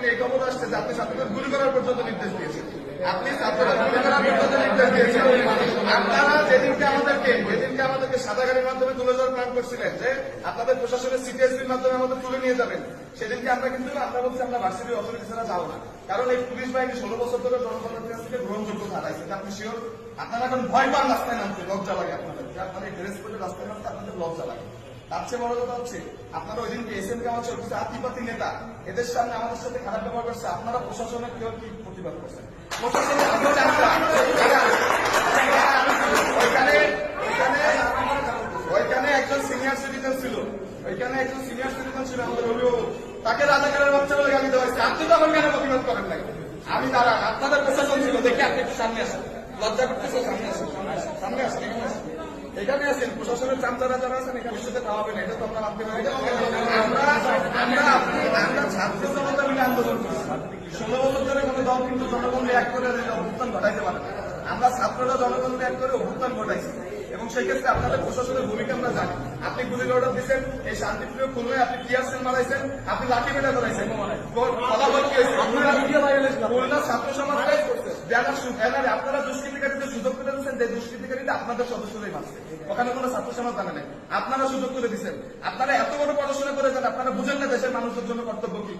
এখানে এই খবর আসছে যে আপনি ছাত্রদের গুলি করার পর্যন্ত নির্দেশ দিয়েছেন। আপনি ছাত্রদের গুলি করার পর্যন্ত নির্দেশ দিয়েছেন। আপনারা যেদিনকে আমাদেরকে যেদিনকে আমাদেরকে সাদা মাধ্যমে তুলে যাওয়ার প্ল্যান করছিলেন যে আপনাদের প্রশাসনের সিটিএসপির মাধ্যমে আমাদের তুলে নিয়ে যাবেন, সেদিনকে আমরা কিন্তু আমরা বলছি, আমরা ভার্সিটি অথরিটি ছাড়া যাব না। কারণ এই পুলিশ বাহিনী ষোলো বছর ধরে জনগণের কাছ থেকে গ্রহণযোগ্য হারাইছে আপনি শিওর আপনারা এখন ভয় পান রাস্তায় নামতে, লজ্জা লাগে আপনাদের আপনারা এই ড্রেস পরে রাস্তায় নামতে আপনাদের লজ্জা লাগে। তার চেয়ে বড় কথা হচ্ছে, আপনারা ওই দিনকে এস এম কিছু আতিপাতি নেতা। এদের সামনে আমাদের সাথে খারাপ ব্যবহার করছে, আপনারা প্রশাসনের কেউ কি প্রতিবাদ করছেন? ওইখানে একজন সিনিয়র সিটিজেন ছিল। ওইখানে একজন সিনিয়র সিটিজেন ছিল আমাদের অভিভাবক তাকে রাজাকারের বাচ্চা বলে গালি দেওয়া হয়েছে। আপনি তখন কেন প্রতিবাদ করেন নাই? আমি দাঁড়ান, আপনাদের প্রশাসন ছিল, দেখে আপনি একটু সামনে আসেন। লজ্জা করতেছে, সামনে আসেন সামনে আসেন আসেন। এখানে আছেন প্রশাসনের চামচারা যারা আছেন এখানে সাথে খাওয়াবেন এটা তো আমরা মানতে পারি আমরা আমরা আমরা ছাত্র জনতা মিলে আন্দোলন করছি। ষোলো বছর ধরে কোনো দল কিন্তু জনগণকে এক করে অভ্যুত্থান ঘটাইতে পারে আমরা ছাত্ররা জনগণকে এক করে অভ্যুত্থান ঘটাইছি। এবং সেক্ষেত্রে আপনাদের প্রশাসনের ভূমিকা আমরা জানি। আপনি গুলির অর্ডার দিচ্ছেন এই শান্তিপ্রিয় খুলনায় আপনি টিয়ার সেল মারাইছেন আপনি লাঠি মেলা করাইছেন ফলাফল কি হয়েছে? খুলনা ছাত্র সমাজকে আপনারা দুষ্কৃতিকারীদের সুযোগ করে দিচ্ছেন যে দুষ্কৃতিকারীদের আপনাদের সদস্যরাই মানছে ওখানে কোনো ছাত্র সমাজ জানে নাই। আপনারা সুযোগ করে দিচ্ছেন আপনারা এত বড় পড়াশোনা করেছেন, আপনারা বুঝেন না দেশের মানুষের জন্য কর্তব্য কি।